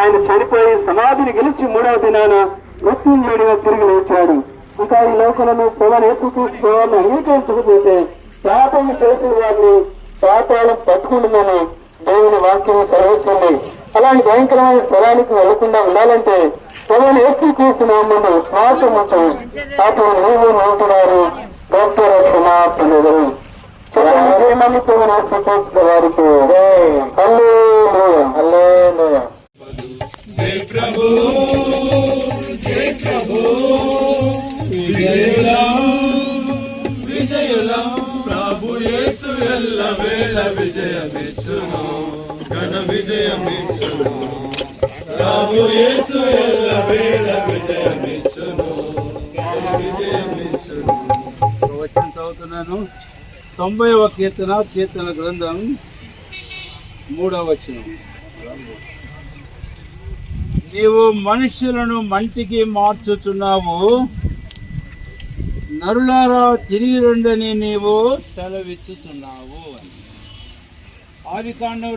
ఆయన చనిపోయి సమాధిని గెలిచి మూడవ దినాన మృత్యుంజుడిగా తిరిగి లేచాడు. ఇంకా ఈ లోకలను పొగను ఎత్తు పొగను అంగీకరించకపోతే పాపం చేసిన వారిని పాపాలను పట్టుకుంటుందని దేవుని వాక్యం సెలవిస్తుంది అలాంటి భయంకరమైన స్థలానికి వెళ్ళకుండా ఉండాలంటే పొలం ఎత్తి కూర్చున్నామని విశ్వాసం ఉంచు. అతను నువ్వు నవ్వుతున్నారు డాక్టర్ క్షమాపణలు ఏమని పొలం సంతోషిత వారికి. హల్లెలూయా. హల్లెలూయా. జై ప్రభు జై ప్రభు. విజయులం విజయులం. ప్రభు యేసు ఎల్ల వేళ విజయమిచ్చును. ఘన విజయమిచ్చును. ప్రభు యేసు ఎల్ల వేళ విజయమిచ్చును. విజయమిచ్చును. వచ్చిన చదువుతున్నాను. తొంభైవ కీర్తన కీర్తన గ్రంథం మూడవ వచనం. నీవు మనుషులను మంటికి మార్చుచున్నావు. నరులారా తిరిగి రండని నీవు సెలవిచ్చుచున్నావు. ఆది కాండం